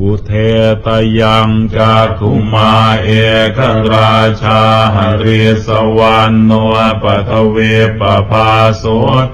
อุเทตยังจากขุมาเอกราชาหริสวรรณโนปทเวปภาโส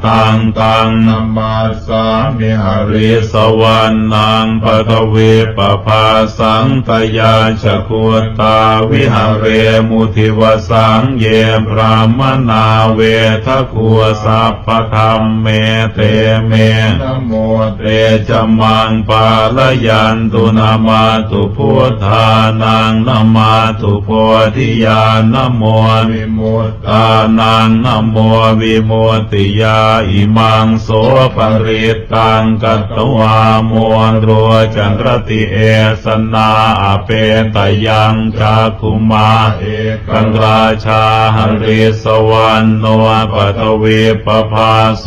ตังตังนมาสามิหริสวรรณังปทเวปภาสังตยาชคุตาวิหเรมุทิวสังเยพรามนาเวทคัวสัพพธรรมเมเตเมนโมเตจมังปาลยันตุนามาตุพุทธานังนามาตุโพธิญาณนโมวิมุตตานังนโมวิมุตติยาอิมังโสปริตตังกัตตวามวนรัวจันรติเอสนาอาเปตยังจากขุมาเอกันราชาหริสวรรณโนปทวีปภาโส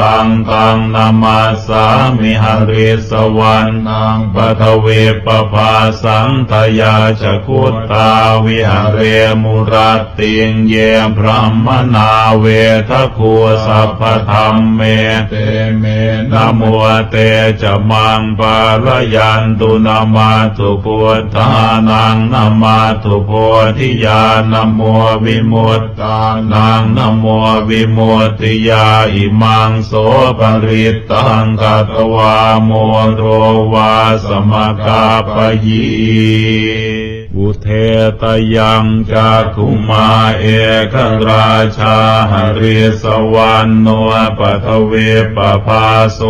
ตังตังนามาสามิหริสวรรณังปทวปภาสังทยาชคุตตาวิหเรมุรัตติงเยพรหมนาเวทคูสัพพธรรมเมเตเมนะโมเตจะมังปาลยันตุนามาตุพุทธานังนามาตุโพธิญาณนะโมวิมุตตานังนะโมวิมุตติยาอิมังโสปริตตังกัตวาโมโรวาสมกาปยี อุเทตยังจากขุมาเอกราชาหริสวรรณโนปทเวปภาโส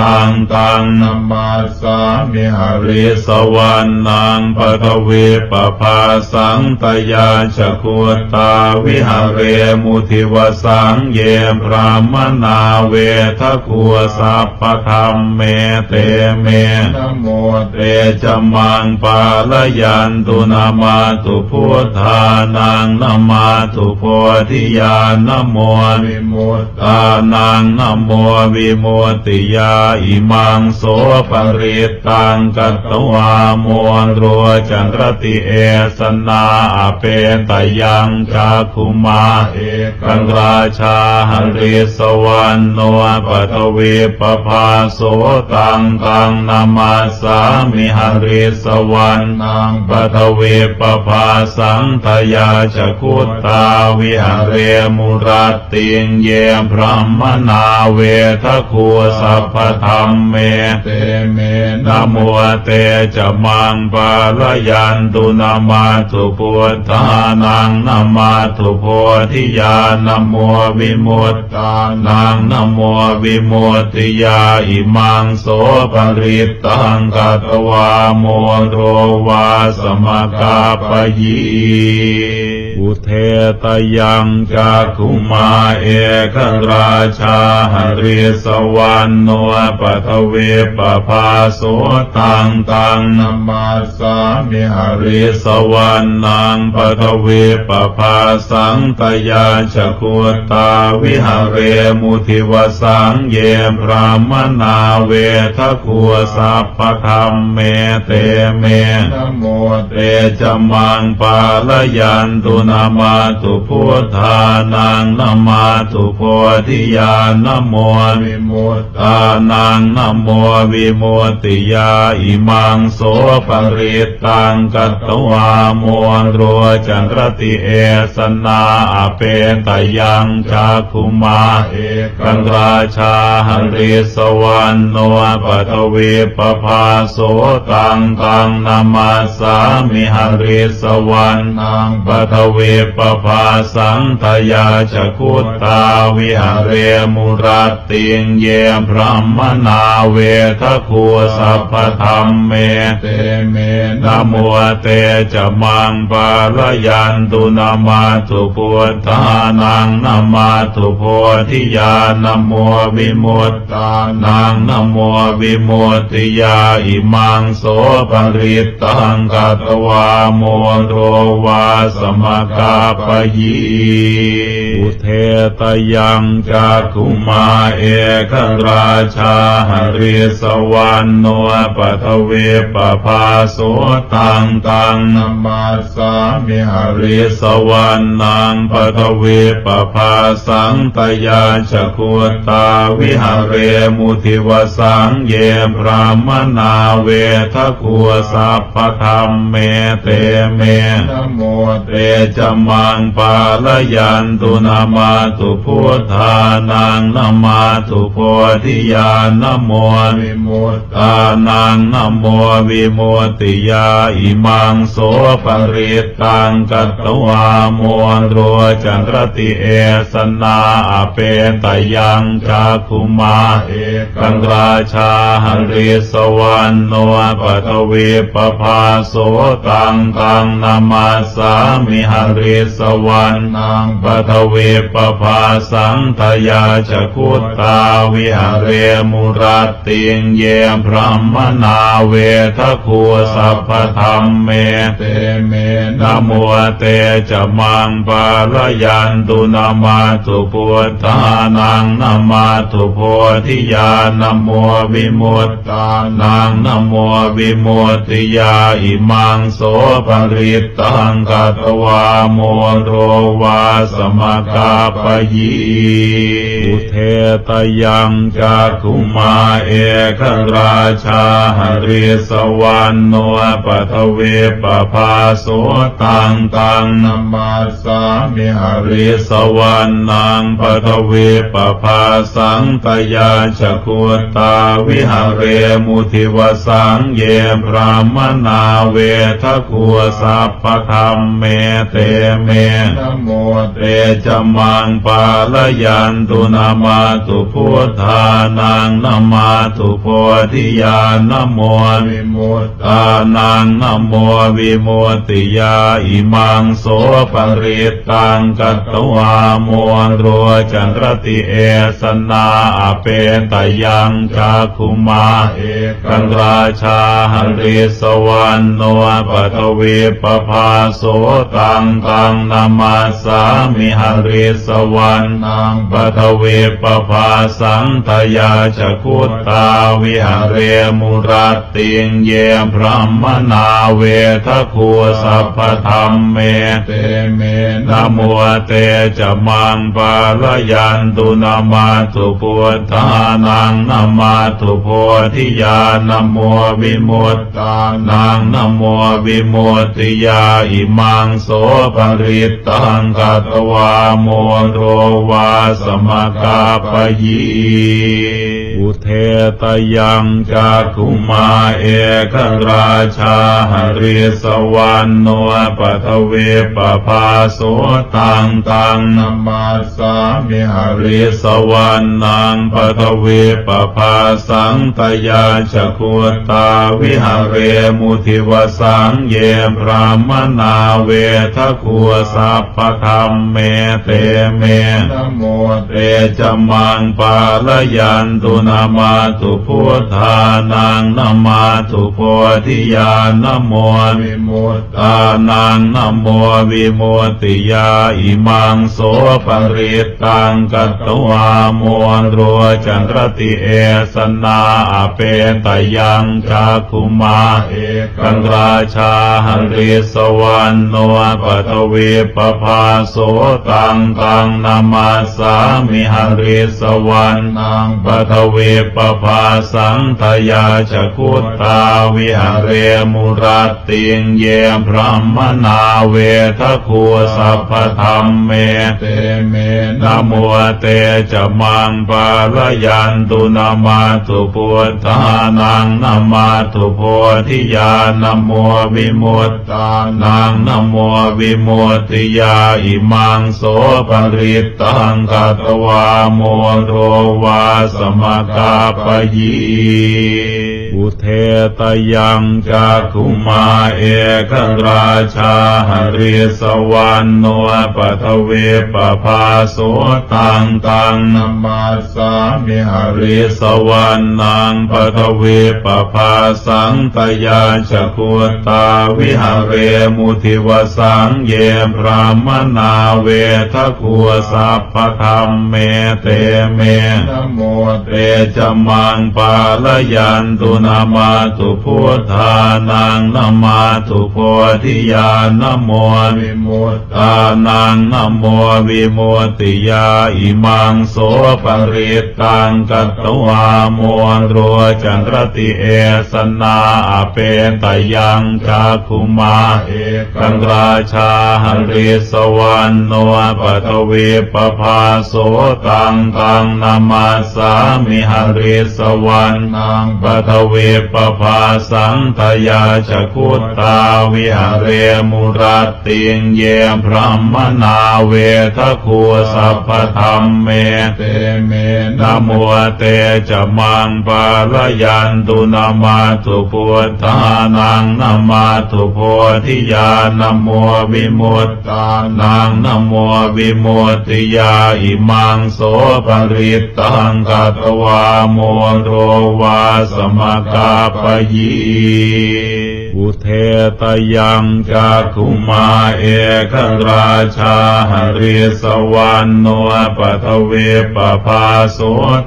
ตังตังนมาสามิหริสวรรณังปทเวปภาสังตยาชคุตาวิหเรมุทิวสังเยพรามนาเวทคัวสัพพธรรมเมเตเมนโมเตจะมังปาลยันตุนนามาตุพุทธานังนามาตุโพธิญาณนโมวิมุตตานังนโมวิมุตติยาอิมังโสปริตตังกัตวามวนรัวจันรติเอสนาอาเปตยังจากขุมาเอกันราชาหริสวรรณโนปทวีปภาโสตังตังนามาสามิหริสวรรณังปทววปภาสังทยาชคุตตาวิหเรมุรัตติงเยพรหมนาเวทคูสัพพธรรมเมเตเมนะโมเตจะมังปาลยันตุนามาตุพุทธานังนามาตุโพธิญาณนโมวิมุตตานังนโมวิมุตติยาอิมังโสปริตตังกัตวาโมโรวาสมากาปยี อุเทตยังจากุมาเอกราชาหริสวรรณโนปทเวปภาโสตังตังนมาสามิหริสวรรณังปทเวปภาสังตยาชคุตาวิหเรมุทิวสังเยพรามนาเวทคัวสัพพธรรมเมเตเมนโมเตจมังปาลยันตุนามาตุพุทธานังนามาตุโพธิญาณนโมวิมุตตานังนโมวิมุตติยาอิมังโสปริตตังกัตตวามวนรัวจันรติเอสนาอเปตยังจากขุมาเอกันราชาหริสวรรณโนปทวีปภาโสตังตังนามาสามิหริสวรรณังปทววปภาสังทยาชคุตตาวิหเรมุรัตติงเยพรหมนาเวทคูสัพพธรรมเมเตเมนะโมเตจะมังปาลยันตุนามาตุพุทธานังนามาตุโพธิญาณนะโมวิมุตตานังนโมวิมุตติยาอิมังโสปริตตังกัตวาโมโรวาสมกาปยีอุเทตยังจากขุมาเอกราชาหริสวรรณโนปทเวปภาโสตังตังนมาสามิหริสวรรณังปทเวปภาสังตยาชคุตตาวิหารเรมุทิวสังเยพรามนาเวทคัวสัพพธรรมเมเตเมนะโมเตจมังปาลยันตุนามาตุพุทธานังนามาตุโพธิญาณโมวิมุตตานังนโมวิมุตติยาอิมังโสปริตตังกัตตวามวนรัวจันรติเอสนาอเปตยังจาคุมาเอกันราชาหริสวรรณโนปทวีปภาโสตังตังนามาสามิหริสวรรณังปทวีปภาสังทยาชคุตตาวิหเรมุรัตติงเยพรหมนาเวทคูสัพพธรรมเมเตเมนโมเตจะมังปาลยันตุนามาตุพุทธานังนามาตุโพธิญาณโมวิมุตตานังนโมวิมุตติยาอิมังโสปริตตังกัตวาโมโรวาสมกาปยีอุเทตยังจากขุมาเอกราชาหริสวรรณโนปทเวปภาโสตังตังนามาสามิหริสวรรณังปทเวปภาสังตยาชคุตตาวิหารเรมุทิวสังเยพรามนาเวทคัวสัพพธรรมเมเตเมนะโมเตจะมังปาลยันตุนามาตุพุทธานังนามาตุโพธิญาณโมวิมุตตานังนโมวิมุตติยาอิมังโสปริตตังกัตตวามวนรัวจันรติเอสนาอเปนตยังจาคุมาเอกันราชาหริสวรรณโนปทวีปภาโสตังตังนามาสามิหริสวรรณังปทวีปภาสังทยาชคุตตาวิหารเรมุรัตติงเยพรหมนาเวทคูสัพพธรรมเมเตเมนะโมเตจะมังปาลยันตุนามาตุพุทธานังนามาตุโพธิญาณโมวิมุตตานังนะโมวิมุตติยาอิมังโสปริตตังกัตวาโมโรวาสมกาปยีอุเทตยังจากขุมาเอกราชาหริสวรรณโนปทเวปภาโสตังตังนามาสามิหริสวรรณังปทเวปภาสังตยาชคุตตาวิหารเรมุทิวสังเยพรามนาเวทคัวสัพพธรรมเมเตเมนะโมเตจมังปาลยันตุนามาตุพุทธานังนามาตุโพธิญาณโมวิมุตตานังนะโมวิมุตติยาอิมังโสปริตตังกัตตวามวนรัวจันรติเอสนาอเปตยังจาคุมาเอกันราชาหริสวรรณโนปทวีปภาโสตังตังนามาสามิหริสวรรณังปทวีปภาสังทยาชคุตตาวิหเรมุรัตติงเยพรหมนาเวทคูสัพพธรรมเมเตเมนะโมเตจมังปาลยันตุนามาตุพุทธานังนามาตุโพธิญาณโมวิมุตตานังนะโมวิมุตติยาอิมังโสปริตตังกัตวาโมโรวาสมกาปยี อุเทตยังจักขุมาเอกราชาหริสวรรณโนปทเวปภาโสตังตังนมาสามิหริสวรรณังปทเวปภาสังตยาชคุตาวิหเรมุทิวสังเยพรามนาเวทคุสัพพธรรมเมเตเมนะโมเตจะมังปาลยันตุนนามาตุพุทธานังนามาตุโพธิญาณโมวิมุตตานังนโมวิมุตติยาอิมังโสปริตตังกัตตวามวนรัวจันรติเอสนาอเปนตยังจาคุมาเอกังราชาหริสวรรณโนปทวีปภาโสตังตังนามาสามิหริสวรรณังปทวีวปภาสังทยาชคุตตาวิหเรมุรัตติงเยพรหมนาเวทคูสัพพธรรมเมเตเมนะโมเตจะมังปาลยันตุนามาตุพุทธานังนามาตุโพธิญาณโมวิมุตตานังนะโมวิมุตติยาอิมังโสปริตตังกัตวาโมโรวาสมกาปยี อุเทตยังจักขุมาเอกราชาหริสวรรณโนปทเวปภาโส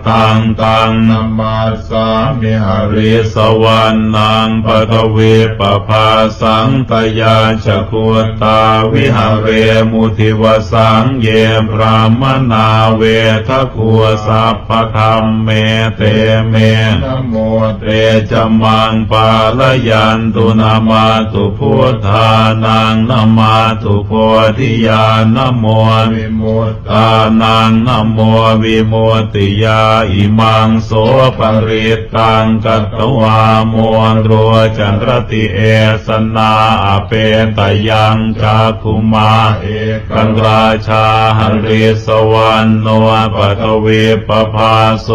ตังตังนมาสามิหริสวรรณังปทเวปภาสังตยาชคุตาวิหเรมุทิวสังเยพรามนาเวทคุสัพพธรรมเมเตเมนโมเตจมังปาลยันตุนามาตุพุทธานังนามาตุโพธิญาณโมวิมุตตานังนโมวิมุตติยาอิมังโสปริตตังกัตตวามวนรัวจันรติเอสนาอเปตยังจาคุมาเอกังราชาหริสวรรณโนปทวีปภาโส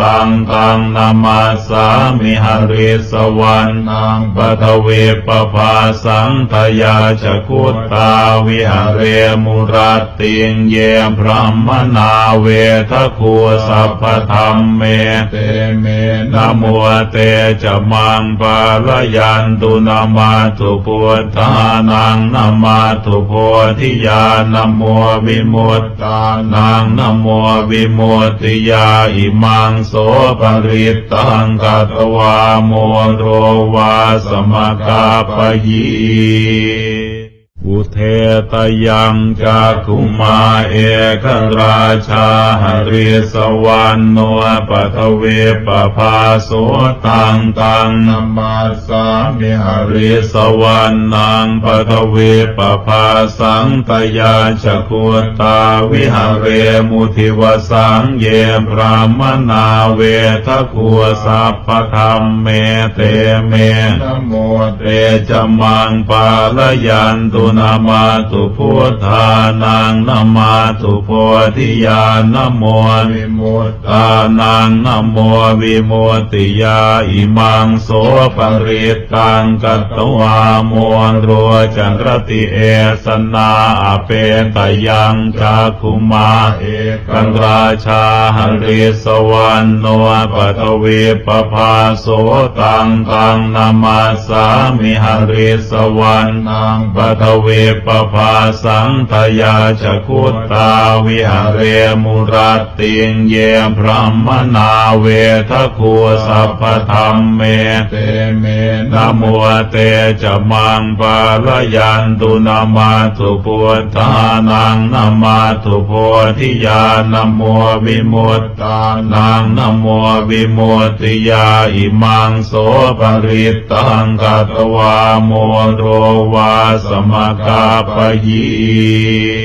ตังตังนามาสามิหริสวรรณังปทวีปภาสังทยาชคุตตาวิหเรมุรัตติงเยพรหมนาเวทคูสัพพธรรมเมเตเมนะโมเตจะมังปาลยันตุนามาตุพุทธานังนามาตุโพธิญาณโมวิมุตตานังนะโมวิมุตติยาอิมังโสปริตตังกัตวาโมโรวาสมกาปยี อุเทตยังจักขุมาเอกราชาหริสวรรณโนปทเวปภาโสตังตังนมาสามิหริสวรรณังปทเวปภาสังตยาชคุตาวิหเรมุทิวสังเยพรามนาเวทคุสัพพธรรมเมเตเมนโมเตจมังปาลยันตุนามาตุพุทธานังนามาตุโพธิญาณโมวิมุตตานังนโมวิมุตติยาอิมังโสปริตตังกัตตวามวนรัวจันรติเอสนาอเปตยังจาคุมาเอกังราชาหริสวรรณโนปทวีปภาโสตังตังนามาสามิหริสวรรณังปทวีวปภาสังทยาชคุตตาวิหเรมุรัตติงเยพรหมนาเวทคูสัพพธรรมเมเตเมนะโมเตจะมังปาลยันตุนามาตุพุทธานังนามาตุโพธิญาณโมวิมุตตานังนะโมวิมุตติยาอิมังโสปริตตังกัตวาโมโรวาสมากาปยี